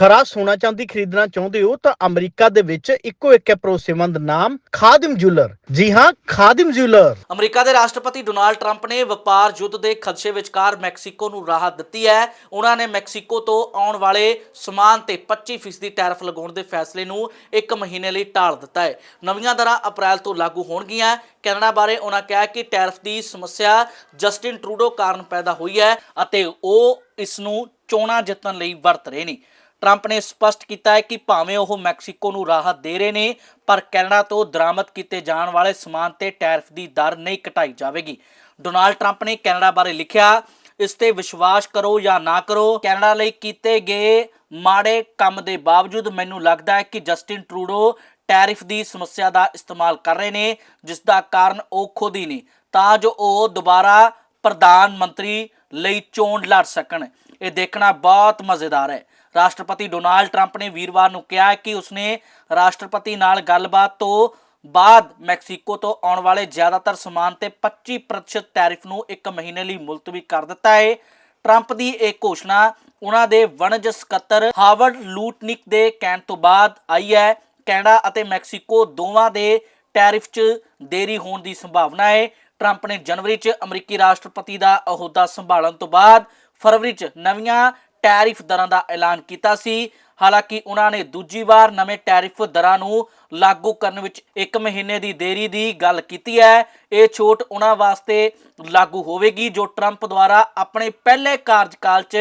ਖਰਾ ਸੋਨਾ ਚਾਂਦੀ ਖਰੀਦਣਾ ਚਾਹੁੰਦੇ ਹੋ ਤਾਂ ਅਮਰੀਕਾ ਦੇ ਵਿੱਚ ਇੱਕੋ ਇੱਕ ਹੈ ਭਰੋਸੇਮੰਦ ਨਾਮ, ਖਾਦਿਮ ਜੁਐਲਰ। ਜੀ ਹਾਂ, ਖਾਦਿਮ ਜੁਐਲਰ। ਅਮਰੀਕਾ ਦੇ ਰਾਸ਼ਟਰਪਤੀ ਡੋਨਾਲਡ ਟਰੰਪ ਨੇ ਵਪਾਰ ਯੁੱਧ ਦੇ ਖਦਸ਼ੇ ਵਿਚਕਾਰ ਮੈਕਸੀਕੋ ਨੂੰ ਰਾਹਤ ਦਿੱਤੀ ਹੈ। ਉਹਨਾਂ ਨੇ ਮੈਕਸੀਕੋ ਤੋਂ ਆਉਣ ਵਾਲੇ ਸਮਾਨ ਤੇ 25% ਟੈਰਿਫ ਲਗਾਉਣ ਦੇ ਫੈਸਲੇ ਨੂੰ ਇੱਕ ਮਹੀਨੇ ਲਈ ਟਾਲ ਦਿੱਤਾ ਹੈ। ਨਵੀਆਂ ਦਰਾਂ ਅਪ੍ਰੈਲ ਤੋਂ ਲਾਗੂ ਹੋਣਗੀਆਂ। ਕੈਨੇਡਾ ਬਾਰੇ ਉਹਨਾਂ ਕਿਹਾ ਕਿ ਟੈਰਿਫ ਦੀ ਸਮੱਸਿਆ ਜਸਟਿਨ ਟਰੂਡੋ ਕਾਰਨ ਪੈਦਾ ਹੋਈ ਹੈ ਅਤੇ ਉਹ ਇਸ ਨੂੰ ਚੋਣਾਂ ਜਿੱਤਣ ਲਈ ਵਰਤ ਰਹੇ ਨੇ। ਟਰੰਪ ਨੇ ਸਪਸ਼ਟ ਕੀਤਾ ਹੈ ਕਿ ਭਾਵੇਂ ਉਹ ਮੈਕਸੀਕੋ ਨੂੰ ਰਾਹਤ ਦੇ ਰਹੇ ਨੇ, ਪਰ ਕੈਨੇਡਾ ਤੋਂ ਦਰਾਮਦ ਕੀਤੇ ਜਾਣ ਵਾਲੇ ਸਮਾਨ ਤੇ ਟੈਰਿਫ ਦੀ ਦਰ ਨਹੀਂ ਘਟਾਈ ਜਾਵੇਗੀ। ਡੋਨਾਲਡ ਟਰੰਪ ਨੇ ਕੈਨੇਡਾ ਬਾਰੇ ਲਿਖਿਆ, ਇਸ ਤੇ ਵਿਸ਼ਵਾਸ ਕਰੋ ਜਾਂ ਨਾ ਕਰੋ, ਕੈਨੇਡਾ ਲਈ ਕੀਤੇ ਗਏ ਮਾੜੇ ਕੰਮ ਦੇ ਬਾਵਜੂਦ ਮੈਨੂੰ ਲੱਗਦਾ ਹੈ ਕਿ ਜਸਟਿਨ ਟਰੂਡੋ ਟੈਰਿਫ ਦੀ ਸਮੱਸਿਆ ਦਾ ਇਸਤੇਮਾਲ ਕਰ ਰਹੇ ਨੇ, ਜਿਸ ਦਾ ਕਾਰਨ ਉਹ ਖੁਦ ਹੀ ਨੇ, ਤਾਂ ਜੋ ਉਹ ਦੁਬਾਰਾ ਪ੍ਰਧਾਨ ਮੰਤਰੀ ਲਈ ਚੋਣ ਲੜ ਸਕਣ। ਇਹ ਦੇਖਣਾ ਬਹੁਤ ਮਜ਼ੇਦਾਰ ਹੈ। ਰਾਸ਼ਟਰਪਤੀ ਡੋਨਾਲਡ ਟਰੰਪ ਨੇ ਵੀਰਵਾਰ ਨੂੰ ਕਿਹਾ ਕਿ ਉਸਨੇ ਰਾਸ਼ਟਰਪਤੀ ਨਾਲ ਗੱਲਬਾਤ ਤੋਂ ਬਾਅਦ ਮੈਕਸੀਕੋ ਤੋਂ ਆਉਣ ਵਾਲੇ ਜ਼ਿਆਦਾਤਰ ਸਮਾਨ ਤੇ 25% ਟੈਰਿਫ ਨੂੰ ਇੱਕ ਮਹੀਨੇ ਲਈ ਮੁਲਤਵੀ ਕਰ ਦਿੱਤਾ ਹੈ। ਟਰੰਪ ਦੀ ਇਹ ਘੋਸ਼ਣਾ ਉਹਨਾਂ ਦੇ ਵਣਜ ਸਕੱਤਰ ਹਾਰਵਰਡ ਲੂਟਨਿਕ ਦੇ ਕਹਿਣ ਤੋਂ ਬਾਅਦ ਆਈ ਹੈ। ਕੈਨੇਡਾ ਅਤੇ ਮੈਕਸੀਕੋ ਦੋਵਾਂ ਦੇ ਟੈਰਿਫ 'ਚ ਦੇਰੀ ਹੋਣ ਦੀ ਸੰਭਾਵਨਾ ਹੈ। ਟਰੰਪ ਨੇ ਜਨਵਰੀ 'ਚ ਅਮਰੀਕੀ ਰਾਸ਼ਟਰਪਤੀ ਦਾ ਅਹੁਦਾ ਸੰਭਾਲਣ ਤੋਂ ਬਾਅਦ ਫਰਵਰੀ 'ਚ ਨਵੀਆਂ ਟੈਰਿਫ ਦਰਾਂ ਦਾ ਐਲਾਨ ਕੀਤਾ ਸੀ। ਹਾਲਾਂਕਿ ਉਹਨਾਂ ਨੇ ਦੂਜੀ ਵਾਰ ਨਵੇਂ ਟੈਰਿਫ ਦਰਾਂ ਨੂੰ ਲਾਗੂ ਕਰਨ ਵਿੱਚ 1 ਮਹੀਨੇ ਦੀ ਦੇਰੀ ਦੀ ਗੱਲ ਕੀਤੀ ਹੈ। ਇਹ ਛੋਟ ਉਹਨਾਂ ਵਾਸਤੇ ਲਾਗੂ ਹੋਵੇਗੀ ਜੋ ਟਰੰਪ ਦੁਆਰਾ ਆਪਣੇ ਪਹਿਲੇ ਕਾਰਜਕਾਲ 'ਚ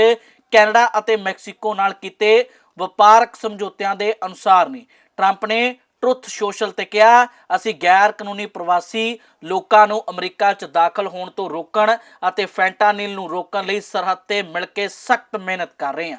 ਕੈਨੇਡਾ ਅਤੇ ਮੈਕਸੀਕੋ ਨਾਲ ਕੀਤੇ ਵਪਾਰਕ ਸਮਝੌਤਿਆਂ ਦੇ ਅਨੁਸਾਰ ਨੇ। ਟਰੰਪ ਨੇ ਟਰੁੱਥ ਸੋਸ਼ਲ ਤੇ ਕਿਹਾ, ਅਸੀਂ ਗੈਰ ਕਾਨੂੰਨੀ ਪ੍ਰਵਾਸੀ ਲੋਕਾਂ ਨੂੰ ਅਮਰੀਕਾ 'ਚ ਦਾਖਲ ਹੋਣ ਤੋਂ ਰੋਕਣ ਅਤੇ ਫੈਂਟਾਨਿਲ ਨੂੰ ਰੋਕਣ ਲਈ ਸਰਹੱਦ ਤੇ ਮਿਲ ਕੇ ਸਖਤ ਮਿਹਨਤ ਕਰ ਰਹੇ ਹਾਂ।